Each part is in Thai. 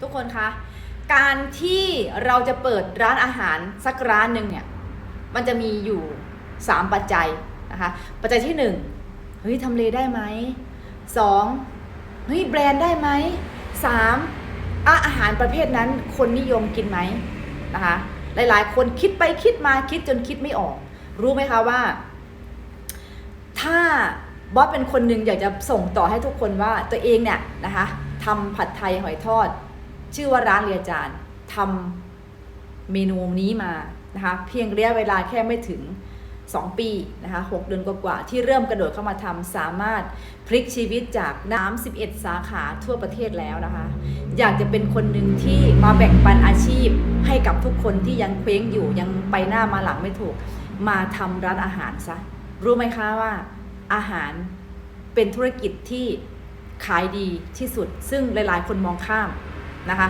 ทุกคนคะ การที่เราจะเปิดร้านอาหารสักร้านหนึ่งเนี่ย มันจะมีอยู่ 3 ปัจจัยนะคะ ปัจจัยที่ 1 เฮ้ยทำเลได้ไหม 2. เฮ้ยแบรนด์ได้ไหม 3. อะอาหารประเภทนั้นคนนิยมกินไหมนะคะ หลายๆ คนคิดไปคิดมาคิดจนคิดไม่ออก รู้ไหมคะว่า ถ้าบอสเป็นคนหนึ่งอยากจะส่งต่อให้ทุกคนว่าตัวเองเนี่ยนะคะทำผัดไทยหอยทอด ชื่อว่าร้านเรียจานทำเมนูนี้มานะคะเพียงระยะเวลาแค่ไม่ถึง 2 ปีนะคะ6เดือนกว่าๆที่เริ่มกระโดดเข้ามาทำสามารถพลิกชีวิตจากน้ำ11 สาขาทั่วประเทศแล้วนะคะ อยากจะเป็นคนหนึ่งที่มาแบ่งปันอาชีพให้กับทุกคนที่ยังเคว้งอยู่ยังไปหน้ามาหลังไม่ถูก มาทำร้านอาหารซะรู้ไหมคะว่าอาหารเป็นธุรกิจที่ขายดีที่สุด ซึ่งหลายๆ คนมองข้าม นะคะ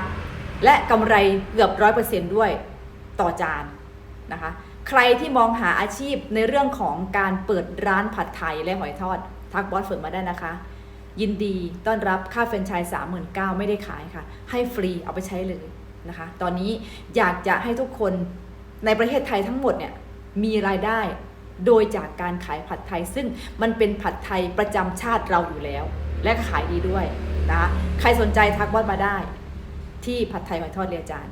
และกำไรเกือบร้อยเปอร์เซนต์ด้วยต่อจานนะคะ ใครที่มองหาอาชีพในเรื่องของการเปิดร้านผัดไทยและหอยทอด ทักบอสเฟิร์มมาได้นะคะ ยินดีต้อนรับค่าแฟรนไชส์สามหมื่นเก้าไม่ได้ขายค่ะ ให้ฟรีเอาไปใช้เลยนะคะ ตอนนี้อยากจะให้ทุกคนในประเทศไทยทั้งหมดเนี่ยมีรายได้โดยจากการขายผัดไทย ซึ่งมันเป็นผัดไทยประจำชาติเราอยู่แล้ว และขายดีด้วยนะคะใครสนใจทักบอสมาได้ ที่ผัดไทยหอยทอดเรียจาน